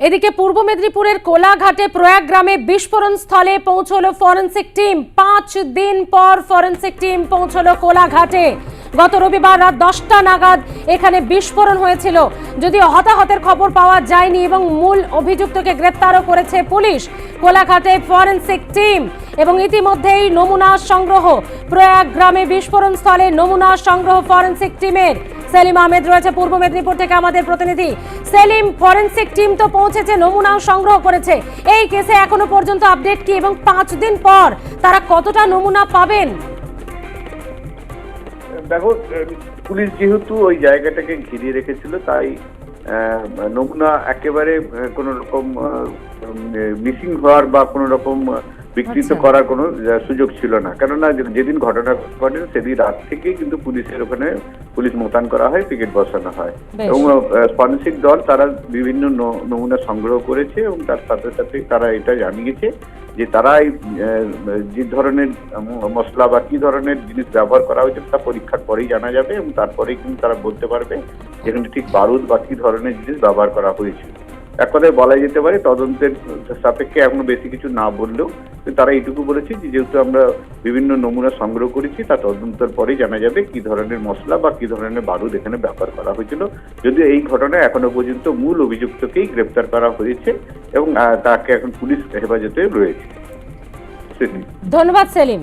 এদিকে পূর্ব মেদিনীপুরের কোলাঘাটে প্রয়াগগ্রামে বিস্ফোরণ স্থলে পৌঁছলো ফরেনসিক টিম। পাঁচ দিন পর ফরেনসিক টিম পৌঁছলো কোলাঘাটে। গত রবিবার রাত দশটা নাগাদ এখানে বিস্ফোরণ হয়েছিল। যদিও হতাহতের খবর পাওয়া যায়নি এবং মূল অভিযুক্তকে গ্রেপ্তারও করেছে পুলিশ, কোলাঘাটে ফরেনসিক টিম এবং ইতিমধ্যেই নমুনা সংগ্রহ। প্রয়াগগ্রামে বিস্ফোরণ স্থলে নমুনা সংগ্রহ ফরেনসিক টিমের। সেলিম আহমেদ রয়েছে পূর্ব মেদিনীপুর থেকে আমাদের প্রতিনিধি। সেলিম, ফরেনসিক টিম তো পৌঁছেছে নমুনাও সংগ্রহ করেছে। এই কেসে এখনও পর্যন্ত আপডেট কি এবং পাঁচ দিন পর তারা কতটা নমুনা পাবেন? দেখো পুলিশ যেহেতু ওই জায়গাটাকে ঘিরিয়ে রেখেছিল, তাই নমুনা একেবারে কোনো রকম মিসিং হওয়ার বা কোনো রকম বিকৃত আচ্ছা। করার কোনো সুযোগ ছিল না। কেননা যেদিন ঘটনা ঘটে সেদিন রাত থেকেই কিন্তু পুলিশের ওখানে পুলিশ মোতায়েন করা হয় পিকেট বসানো হয়। এবং ফরেন্সিক দল তারা বিভিন্ন নমুনা সংগ্রহ করেছে এবং তার সাথে সাথে তারা এটা জানিয়েছে যে তারা এই যে ধরনের মশলা বা কি ধরনের জিনিস ব্যবহার করা হয়েছে তা পরীক্ষার পরেই জানা যাবে এবং তারপরেই কিন্তু তারা বলতে পারবে যেখানে ঠিক বারুদ বা কি ধরনের জিনিস ব্যবহার করা হয়েছে। এক কথায় বলা যেতে পারে, তদন্তের সাপেক্ষে এখনও বেশি কিছু না বললেও তারা এইটুকু বলেছে যে যেহেতু আমরা বিভিন্ন নমুনা সংগ্রহ করেছি তা তদন্তের পরেই জানা যাবে কি ধরনের মশলা বা কি ধরনের বারুদ এখানে ব্যবহার করা হয়েছিল। যদিও এই ঘটনায় এখনও পর্যন্ত মূল অভিযুক্তকেই গ্রেপ্তার করা হয়েছে এবং তাকে এখন পুলিশ হেফাজতে রয়েছে। ধন্যবাদ সেলিম।